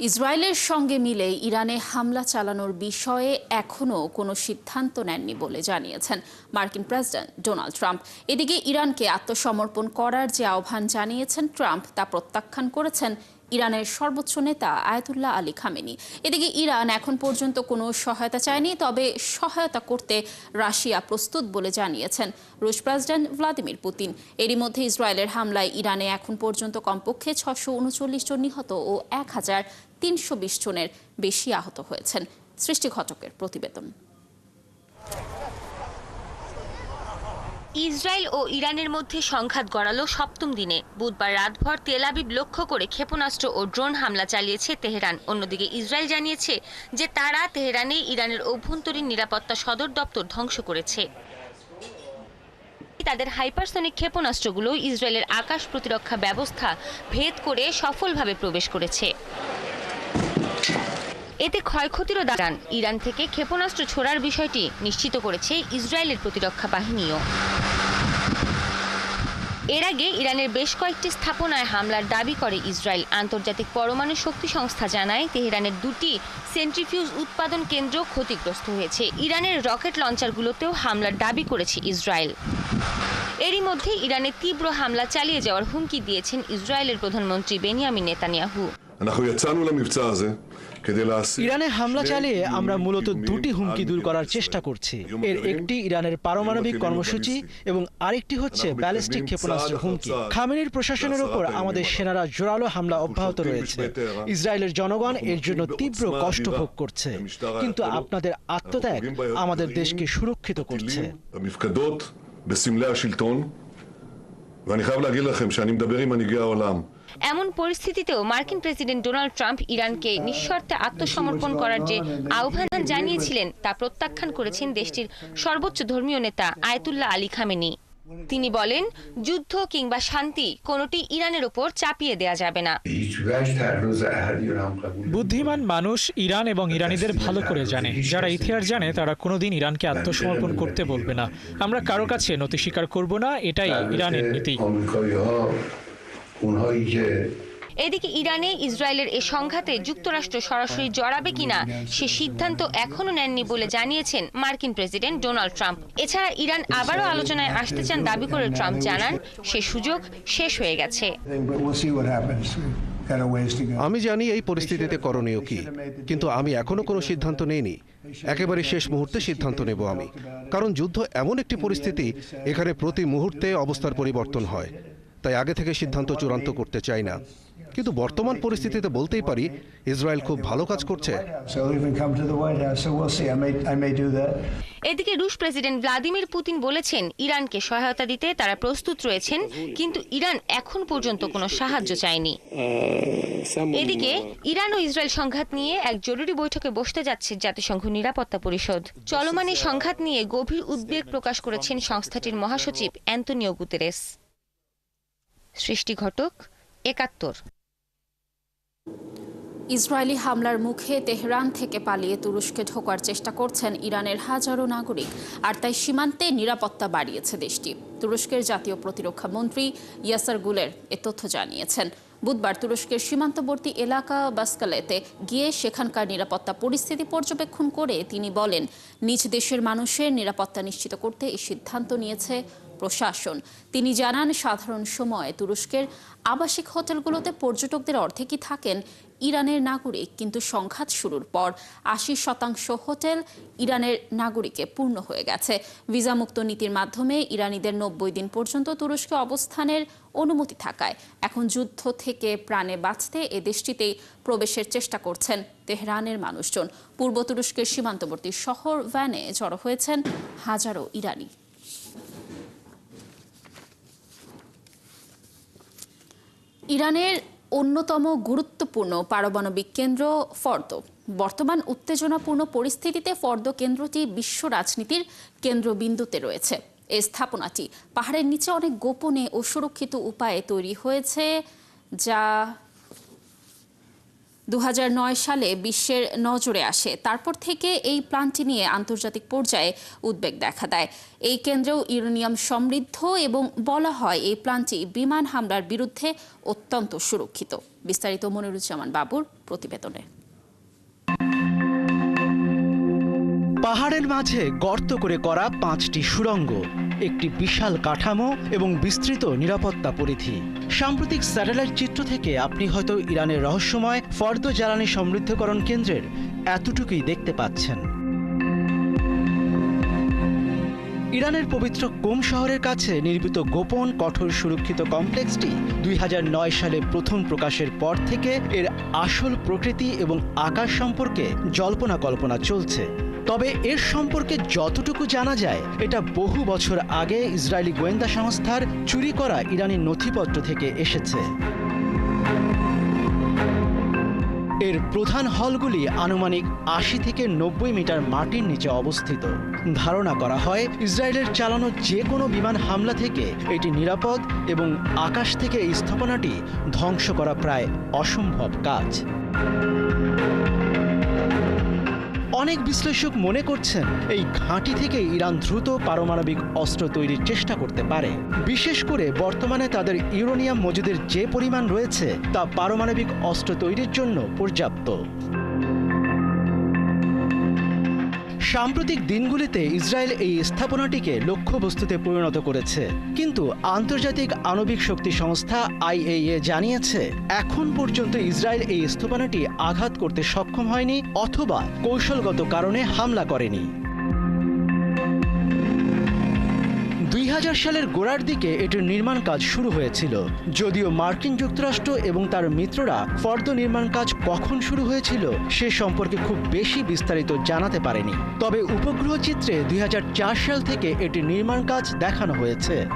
ইসরায়েলের সঙ্গে মিলে ইরানে হামলা চালানোর বিষয়ে এখনও কোনো সিদ্ধান্ত নেননি বলে জানিয়েছেন মার্কিন প্রেসিডেন্ট ডোনাল্ড ট্রাম্প। এদিকে ইরানকে আত্মসমর্পণ করার যে আহ্বান জানিয়েছেন ট্রাম্প, তা প্রত্যাখ্যান করেছেন ইরানের সর্বোচ্চ নেতা আয়াতুল্লাহ আলী খামেনি। এদিকে ইরান এখন পর্যন্ত কোনো সহায়তা চায়নি, তবে সহায়তা করতে রাশিয়া প্রস্তুত বলে জানিয়েছেন রুশ প্রেসিডেন্ট ভ্লাদিমির পুতিন। এরই মধ্যে ইসরায়েলের হামলায় ইরানে এখন পর্যন্ত কমপক্ষে ছশো উনচল্লিশ জন নিহত ও এক হাজার তিনশো বিশ জনের বেশি আহত হয়েছেন। সৃষ্টি ঘটকের প্রতিবেদন। ইসরায়েল ও ইরানের মধ্যে সংঘাত গড়ালো সপ্তম দিনে। বুধবার রাতভর তেল আবিব লক্ষ্য করে ক্ষেপণাস্ত্র ও ড্রোন হামলা চালিয়েছে তেহরান। অন্যদিকে ইসরায়েল জানিয়েছে যে তারা তেহরানে ইরানের অভ্যন্তরীণ নিরাপত্তা সদর দপ্তর ধ্বংস করেছে। তাদের হাইপারসনিক ক্ষেপণাস্ত্রগুলো ইসরায়েলের আকাশ প্রতিরক্ষা ব্যবস্থা ভেদ করে সফলভাবে প্রবেশ করেছে। এতে ক্ষয়ক্ষতিরও দাঁড়ান ইরান থেকে ক্ষেপণাস্ত্র ছোড়ার বিষয়টি নিশ্চিত করেছে ইসরায়েলের প্রতিরক্ষা বাহিনীও। এর আগে ইরানের বেশ কয়েকটি স্থাপনায় হামলার দাবি করে ইসরায়েল। আন্তর্জাতিক পরমাণু শক্তি সংস্থা জানায়, তেহরানের দুটি সেন্ট্রিফিউজ উৎপাদন কেন্দ্র ক্ষতিগ্রস্ত হয়েছে। ইরানের রকেট লঞ্চারগুলোতেও হামলার দাবি করেছে ইসরায়েল। এরই মধ্যে ইরানে তীব্র হামলা চালিয়ে যাওয়ার হুমকি দিয়েছেন ইসরায়েলের প্রধানমন্ত্রী বেনিয়ামিন নেতানিয়াহু। אנחנו יצאנו למבצע הזה כדי להשיג... ইরানে হামলা চালিয়ে আমরা মূলত দুটি হুমকি দূর করার চেষ্টা করছি এর একটি ইরানের পারমাণবিক কর্মসূচি এবং আরেকটি হচ্ছে ব্যালিস্টিক ক্ষেপণাস্ত্র হুমকি খামেনির প্রশাসনের উপর আমাদের সেনারা জোরালো হামলা অব্যাহত রয়েছে ইসরায়েলের জনগণ এর জন্য তীব্র কষ্ট ভোগ করছে কিন্তু আপনাদের আত্মত্যাগ আমাদের দেশকে সুরক্ষিত করছে במפקדות, בסמלי השלטון, ואני חייב להגיד לכם שאני מדבר עם מנהיגי העולם. এমন পরিস্থিতিতেও মার্কিন প্রেসিডেন্ট ডোনাল্ড ট্রাম্প ইরানকে নিঃশর্তে আত্মসমর্পণ করার যে আহ্বান জানিয়েছিলেন, তা প্রত্যাখ্যান করেছেন দেশটির সর্বোচ্চ ধর্মীয় নেতা আয়তুল্লাহ আলী খামেনি। তিনি বলেন, যুদ্ধ কিংবা শান্তি কোনোটি ইরানের ওপর চাপিয়ে দেয়া যাবে না। বুদ্ধিমান মানুষ ইরান এবং ইরানিদের ভালো করে জানে। যারা ইতিহাস জানে, তারা কোনোদিন ইরানকে আত্মসমর্পণ করতে বলবে না। আমরা কারও কাছে নতি স্বীকার করব না, এটাই ইরানের নীতি। এদিকে ইরানে ইসরায়েলের এ সংঘাতে যুক্তরাষ্ট্র সরাসরি জড়াবে কিনা সে সিদ্ধান্ত এখনও নেননি বলে জানিয়েছেন মার্কিন প্রেসিডেন্ট ডোনাল্ড ট্রাম্প। এছাড়া ইরান আবারও আলোচনায় আসতে চান দাবি করে ট্রাম্প জানান সে সুযোগ শেষ হয়ে গেছে. আমি জানি এই পরিস্থিতিতে করণীয় কি কিন্তু আমি এখনও কোনো সিদ্ধান্ত নেইনি। একেবারে শেষ মুহূর্তে সিদ্ধান্ত নেব আমি কারণ যুদ্ধ এমন একটি পরিস্থিতি এখানে প্রতি মুহূর্তে অবস্থার পরিবর্তন হয়। তাই আগে থেকে সিদ্ধান্ত চূড়ান্ত করতে চাই না। কিন্তু বর্তমান পরিস্থিতিতে বলতেই পারি ইসরায়েল খুব ভালো কাজ করছে. এদিকে রুশ প্রেসিডেন্ট ভ্লাদিমির পুতিন বলেছেন ইরানকে সহায়তা দিতে তারা প্রস্তুত রয়েছেন কিন্তু ইরান এখন পর্যন্ত কোনো সাহায্য চায়নি। এদিকে ইরান ও ইসরায়েল সংঘাত নিয়ে এক জরুরি বৈঠকে বসতে যাচ্ছে জাতিসংঘ নিরাপত্তা পরিষদ। চলমান এই সংঘাত নিয়ে গভীর উদ্বেগ প্রকাশ করেছেন সংস্থাটির মহাসচিব অ্যান্তনিও গুতেরেস। সৃষ্টি ঘটক, একাত্তর। ইসরায়েলি হামলার মুখে তেহরান থেকে পালিয়ে তুরস্কে ঢোকার চেষ্টা করছেন ইরানের হাজারো নাগরিক, আর তাই সীমান্তে নিরাপত্তা বাড়িয়েছে দেশটি। তুরস্কের জাতীয় প্রতিরক্ষা মন্ত্রী ইয়াসার গুলের এ তথ্য জানিয়েছেন। বুধবার তুরস্কের সীমান্তবর্তী এলাকা বাসকালেতে গিয়ে সেখানকার নিরাপত্তা পরিস্থিতি পর্যবেক্ষণ করে তিনি বলেন, নিজ দেশের মানুষের নিরাপত্তা নিশ্চিত করতে এই সিদ্ধান্ত নিয়েছে প্রশাসন। তিনি জানান, সাধারণ সময়ে তুরস্কের আবাসিক হোটেলগুলোতে পর্যটকদের অর্ধেকই থাকেন ইরানের নাগরিক, কিন্তু সংঘাত শুরুর পর আশি শতাংশ হোটেল ইরানের নাগরিকে পূর্ণ হয়ে গেছে। ভিসামুক্ত নীতির মাধ্যমে ইরানিদের নব্বই দিন পর্যন্ত তুরস্কে অবস্থানের অনুমতি থাকায় এখন যুদ্ধ থেকে প্রাণে বাঁচতে এ দেশটিতেই প্রবেশের চেষ্টা করছেন তেহরানের মানুষজন। পূর্ব তুরস্কের সীমান্তবর্তী শহর ভ্যানে জড়ো হয়েছেন হাজারো ইরানি। ইরানের অন্যতম গুরুত্বপূর্ণ পারমাণবিক কেন্দ্র ফর্দ। বর্তমান উত্তেজনাপূর্ণ পরিস্থিতিতে ফর্দ কেন্দ্রটি বিশ্ব রাজনীতির কেন্দ্রবিন্দুতে রয়েছে। এ স্থাপনাটি পাহাড়ের নিচে অনেক গোপনে ও সুরক্ষিত উপায়ে তৈরি হয়েছে, যা দু হাজার নয় সালে বিশ্বের নজরে আসে। তারপর থেকে এই প্ল্যান্টটি নিয়ে আন্তর্জাতিক পর্যায়ে উদ্বেগ দেখা দেয়। এই কেন্দ্রেও ইউরেনিয়াম সমৃদ্ধ এবং বলা হয় এই প্ল্যান্টটি বিমান হামলার বিরুদ্ধে অত্যন্ত সুরক্ষিত। বিস্তারিত মনিরুজ্জামান বাবুর প্রতিবেদনে। পাহাড়ের মাঝে গর্ত করে করা পাঁচটি সুড়ঙ্গ, একটি বিশাল কাঠামো এবং বিস্তৃত নিরাপত্তা পরিধি। সাম্প্রতিক স্যাটেলাইট চিত্র থেকে আপনি হয়তো ইরানের রহস্যময় ফর্দ জ্বালানি সমৃদ্ধকরণ কেন্দ্রের এতটুকুই দেখতে পাচ্ছেন। ইরানের পবিত্র কোম শহরের কাছে নির্মিত গোপন কঠোর সুরক্ষিত কমপ্লেক্সটি দুই হাজার নয় সালে প্রথম প্রকাশের পর থেকে এর আসল প্রকৃতি এবং আকাশ সম্পর্কে জল্পনা কল্পনা চলছে। তবে এর সম্পর্কে যতটুকু জানা যায়, এটা বহু বছর আগে ইসরায়েলি গোয়েন্দা সংস্থার চুরি করা ইরানি নথিপত্র থেকে এসেছে। এর প্রধান হলগুলি আনুমানিক আশি থেকে নব্বই মিটার মাটির নিচে অবস্থিত। ধারণা করা হয়, ইসরায়েলের চালানো যে কোনো বিমান হামলা থেকে এটি নিরাপদ এবং আকাশ থেকে এই স্থাপনাটি ধ্বংস করা প্রায় অসম্ভব কাজ। অনেক বিশ্লেষক মনে করছেন এই ঘাঁটি থেকে ইরান দ্রুত পারমাণবিক অস্ত্র তৈরির চেষ্টা করতে পারে। বিশেষ করে বর্তমানে তাদের ইউরোনিয়াম মজুদের যে পরিমাণ রয়েছে তা পারমাণবিক অস্ত্র তৈরির জন্য পর্যাপ্ত। সাম্প্রতিক দিনগুলিতে ইসরায়েল এই স্থাপনাটিকে লক্ষ্যবস্তুতে পরিণত করেছে। কিন্তু আন্তর্জাতিক আণবিক শক্তি সংস্থা আইএইএ জানিয়েছে, এখন পর্যন্ত ইসরায়েল এই স্থাপনাটি আঘাত করতে সক্ষম হয়নি অথবা কৌশলগত কারণে হামলা করেনি। সালের গোড়ার দিকে এটির নির্মাণ কাজ শুরু হয়েছিল। যদিও মার্কিন যুক্তরাষ্ট্র এবং তার মিত্ররা ফর্দ নির্মাণ কাজ কখন শুরু হয়েছিল সে সম্পর্কে খুব বেশি বিস্তারিত জানাতে পারেনি। তবে উপগ্রহ চিত্রে দুই হাজার চার সাল থেকে এটির নির্মাণ কাজ দেখানো হয়েছে।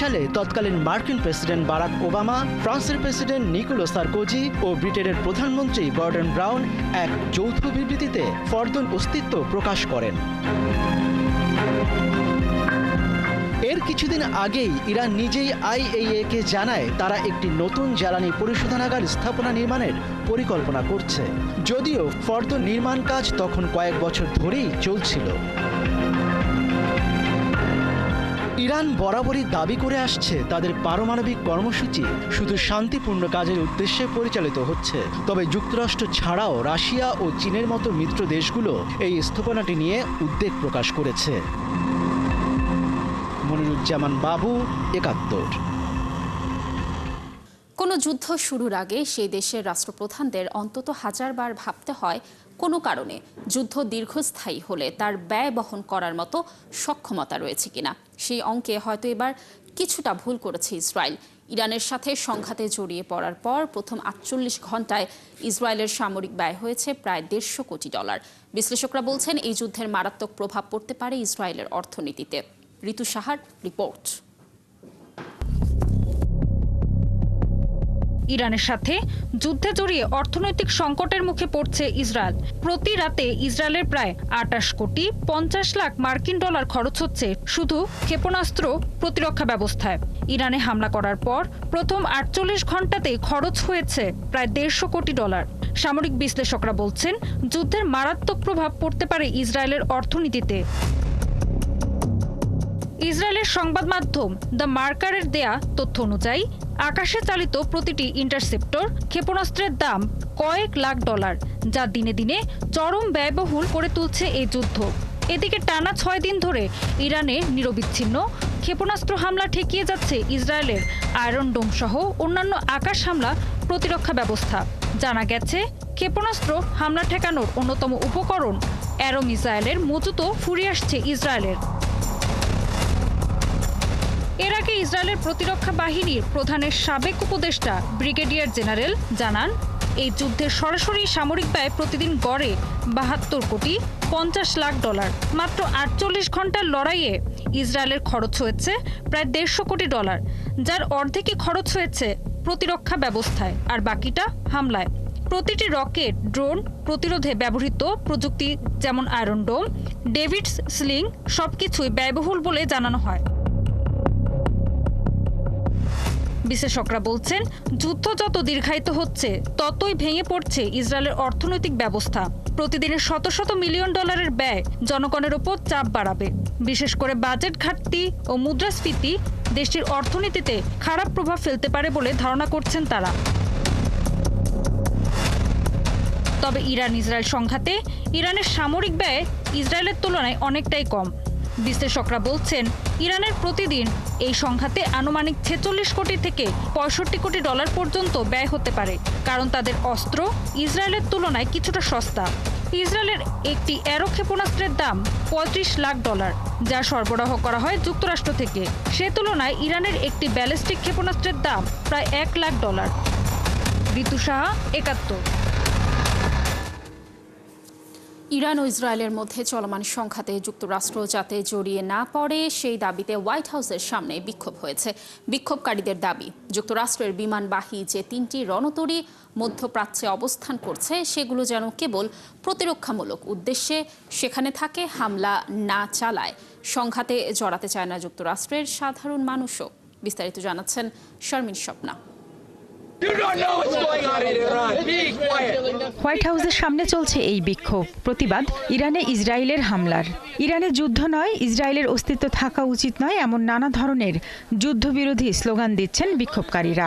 সালে তৎকালীন মার্কিন প্রেসিডেন্ট বারাক ওবামা, ফ্রান্সের প্রেসিডেন্ট নিকোলো সার্কোজি ও ব্রিটেনের প্রধানমন্ত্রী গর্ডন ব্রাউন এক যৌথ বিবৃতিতে ফর্দন অস্তিত্ব প্রকাশ করেন। এর কিছুদিন আগেই ইরান নিজেই আইএইএ কে জানায় তারা একটি নতুন জ্বালানি পরিশোধনাগার স্থাপনা নির্মাণের পরিকল্পনা করছে। যদিও ফর্দ নির্মাণ কাজ তখন কয়েক বছর ধরেই চলছিল। ইরান বরাবরই দাবি করে আসছে তাদের পারমাণবিক কর্মসূচি শুধু শান্তিপূর্ণ কাজের উদ্দেশ্যে পরিচালিত হচ্ছে। তবে যুক্তরাষ্ট্র ছাড়াও রাশিয়া ও চীনের মতো মিত্র দেশগুলো এই স্থাপনাটি নিয়ে উদ্বেগ প্রকাশ করেছে। মনিরুজ্জামান বাবু, একাত্তর। কোনো যুদ্ধ শুরুর আগে সেই দেশের রাষ্ট্রপ্রধানদের অন্তত হাজারবার ভাবতে হয় কোনো কারণে যুদ্ধ দীর্ঘস্থায়ী হলে তার ব্যয় বহন করার মতো সক্ষমতা রয়েছে কিনা, সেই অঙ্কে হয়তো এবার কিছুটা ভুল করেছে ইসরায়েল। ইরানের সাথে সংঘাতে জড়িয়ে পড়ার পর প্রথম আটচল্লিশ ঘন্টায় ইসরায়েলের সামরিক ব্যয় হয়েছে প্রায় দেড়শো কোটি ডলার। বিশ্লেষকরা বলছেন, এই যুদ্ধের মারাত্মক প্রভাব পড়তে পারে ইসরায়েলের অর্থনীতিতে। ঋতু সাহার রিপোর্ট। ইরানের সাথে। যুদ্ধে জড়িয়ে অর্থনৈতিক সংকটের মুখে পড়ছে ইসরায়েল। প্রতি রাতে ইসরায়েলের প্রায় আটাশ কোটি পঞ্চাশ লাখ মার্কিন ডলার খরচ হচ্ছে শুধু ক্ষেপণাস্ত্র প্রতিরক্ষা ব্যবস্থায়। ইরানে হামলা করার পর প্রথম আটচল্লিশ ঘন্টাতে খরচ হয়েছে প্রায় দেড়শো কোটি ডলার। সামরিক বিশ্লেষকরা বলছেন, যুদ্ধের মারাত্মক প্রভাব পড়তে পারে ইসরায়েলের অর্থনীতিতে। ইসরায়েলের সংবাদ মাধ্যম দ্য মার্কারের দেয়া তথ্য অনুযায়ী আকাশে চালিত প্রতিটি ইন্টারসেপ্টর ক্ষেপণাস্ত্রের দাম কয়েক লাখ ডলার, যা দিনে দিনে চরম ব্যয়বহুল করে তুলছে এই যুদ্ধ। এদিকে টানা ছয় দিন ধরে ইরানে নিরবিচ্ছিন্ন ক্ষেপণাস্ত্র হামলা ঠেকিয়ে যাচ্ছে ইসরায়েলের আয়রন ডোম সহ অন্যান্য আকাশ হামলা প্রতিরক্ষা ব্যবস্থা। জানা গেছে, ক্ষেপণাস্ত্র হামলা ঠেকানোর অন্যতম উপকরণ অ্যারো মিসাইলের মজুতও ফুরিয়ে আসছে ইসরায়েলের। আগে ইসরায়েলের প্রতিরক্ষা বাহিনীর প্রধানের সাবেক উপদেষ্টা, ব্রিগেডিয়ার জেনারেল, জানান, এই যুদ্ধের সরাসরি সামরিক ব্যয় প্রতিদিন গড়ে বাহাত্তর কোটি পঞ্চাশ লাখ ডলার। মাত্র আটচল্লিশ ঘণ্টার লড়াইয়ে ইসরায়েলের খরচ হয়েছে প্রায় দেড়শো কোটি ডলার, যার অর্ধেকই খরচ হয়েছে প্রতিরক্ষা ব্যবস্থায় আর বাকিটা হামলায়। প্রতিটি রকেট, ড্রোন প্রতিরোধে ব্যবহৃত প্রযুক্তি যেমন আয়রন ডোম, ডেভিডস স্লিং সবকিছুই ব্যয়বহুল বলে জানানো হয়। বিশেষজ্ঞরা বলছেন, যুদ্ধ যত দীর্ঘায়িত হচ্ছে, ততই ভেঙে পড়ছে ইসরায়েলের অর্থনৈতিক ব্যবস্থা। প্রতিদিনের শত শত মিলিয়ন ডলারের ব্যয় জনগণের ওপর চাপ বাড়াবে। বিশেষ করে বাজেট ঘাটতি ও মুদ্রাস্ফীতি দেশটির অর্থনীতিতে খারাপ প্রভাব ফেলতে পারে বলে ধারণা করছেন তারা। তবে ইরান ইসরায়েল সংঘাতে ইরানের সামরিক ব্যয় ইসরায়েলের তুলনায় অনেকটাই কম। বিশ্লেষকরা বলছেন, ইরানের প্রতিদিন এই সংঘাতে আনুমানিক ছেচল্লিশ কোটি থেকে পঁয়ষট্টি কোটি ডলার পর্যন্ত ব্যয় হতে পারে, কারণ তাদের অস্ত্র ইসরায়েলের তুলনায় কিছুটা সস্তা। ইসরায়েলের একটি অ্যারো ক্ষেপণাস্ত্রের দাম পঁয়ত্রিশ লাখ ডলার, যা সরবরাহ করা হয় যুক্তরাষ্ট্র থেকে। সে তুলনায় ইরানের একটি ব্যালিস্টিক ক্ষেপণাস্ত্রের দাম প্রায় এক লাখ ডলার। ঋতু সাহা, একাত্তর। ইরান ও ইসরায়েলের মধ্যে চলমান সংঘাতে যুক্তরাষ্ট্র যাতে জড়িয়ে না পড়ে, সেই দাবিতে হোয়াইট হাউসের সামনে বিক্ষোভ হয়েছে। বিক্ষোভকারীদের দাবি, যুক্তরাষ্ট্রের বিমানবাহী যে তিনটি রণতরী মধ্যপ্রাচ্যে অবস্থান করছে, সেগুলো যেন কেবল প্রতিরক্ষামূলক উদ্দেশ্যে সেখানে থাকে, হামলা না চালায়। সংঘাতে জড়াতে চায় না যুক্তরাষ্ট্রের সাধারণ মানুষও। বিস্তারিত জানাচ্ছেন শর্মিন স্বপ্না। হোয়াইট হাউসের সামনে চলছে এই বিক্ষোভ প্রতিবাদ ইরানে ইসরায়েলের হামলার। ইরানে যুদ্ধ নয় ইসরায়েলের অস্তিত্ব থাকা উচিত নয় এমন নানা ধরনের যুদ্ধবিরোধী স্লোগান দিচ্ছেন বিক্ষোভকারীরা।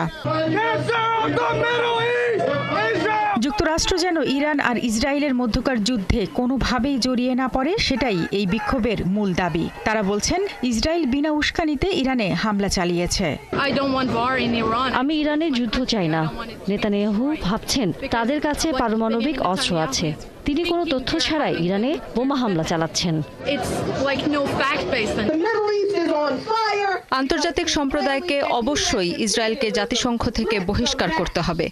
যুক্তরাষ্ট্র যেন ইরান আর ইসরায়েলের মধ্যকার যুদ্ধে কোনোভাবেই জড়িয়ে না পড়ে সেটাই এই বিক্ষোভের মূল দাবি। তারা বলছেন ইসরায়েল বিনা উস্কানিতে ইরানে হামলা চালিয়েছে। আমি ইরানের যুদ্ধ চাই না। নেতানিয়াহু ভাবছেন তাদের কাছে পারমাণবিক অস্ত্র আছে। তিনি কোনো তথ্য ছাড়াই ইরানে বোমা হামলা চালাচ্ছেন। আন্তর্জাতিক সম্প্রদায়কে অবশ্যই ইসরায়েলকে জাতিসংঘ থেকে বহিষ্কার করতে হবে।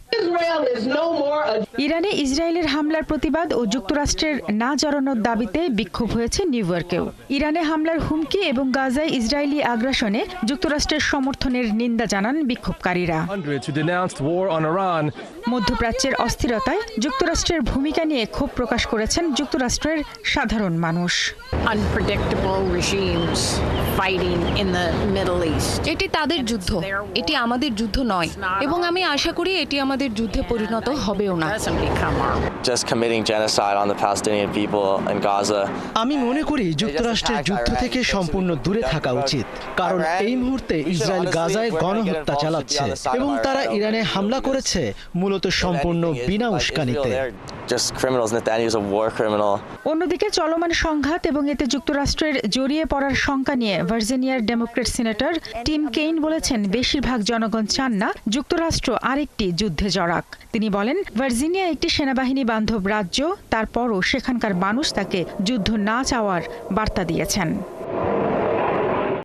ইরানে ইসরায়েলের হামলার প্রতিবাদ ও যুক্তরাষ্ট্রের না জড়ানোর দাবিতে বিক্ষোভ হয়েছে নিউ ইয়র্কেও। ইরানে হামলার হুমকি এবং গাজায় ইসরায়েলি আগ্রাসনে যুক্তরাষ্ট্রের সমর্থনের নিন্দা জানান বিক্ষোভকারীরা। মধ্যপ্রাচ্যের অস্থিরতায় যুক্তরাষ্ট্রের ভূমিকা নিয়ে ক্ষোভ প্রকাশ করেছেন যুক্তরাষ্ট্রের সাধারণ মানুষ। এটি তাদের যুদ্ধ। এটি আমাদের যুদ্ধ নয়। এবং আমি আশা করি এটি আমাদের যুদ্ধে পরিণত হবেও না। Just committing genocide on the Palestinian people in Gaza. আমি মনে করি যুক্তরাষ্ট্রের যুদ্ধ থেকে সম্পূর্ণ দূরে থাকা উচিত কারণ এই মুহূর্তে ইসরায়েল গাজায় গণহত্যা চালাচ্ছে এবং তারা ইরানে হামলা করেছে মূলত সম্পূর্ণ বিনা উস্কানিতে Just criminals. Netanyahu's a war criminal. অন্যদিকে চলমান সংঘাত এবং এতে যুক্তরাষ্ট্রের জড়িয়ে পড়ার শঙ্কা নিয়ে ভার্জিনিয়ার ডেমোক্রেট সিনেটর টিম কেইন বলেছেন বেশিরভাগ জনগণ চান না যুক্তরাষ্ট্র আরেকটি যুদ্ধে জড়াক। তিনি বলেন ভার্জিনিয়া একটি সেনাবাহিনী বান্ধব রাজ্য তারপরও সেখানকার মানুষ তাকে যুদ্ধ না চাওয়ার বার্তা দিয়েছেন।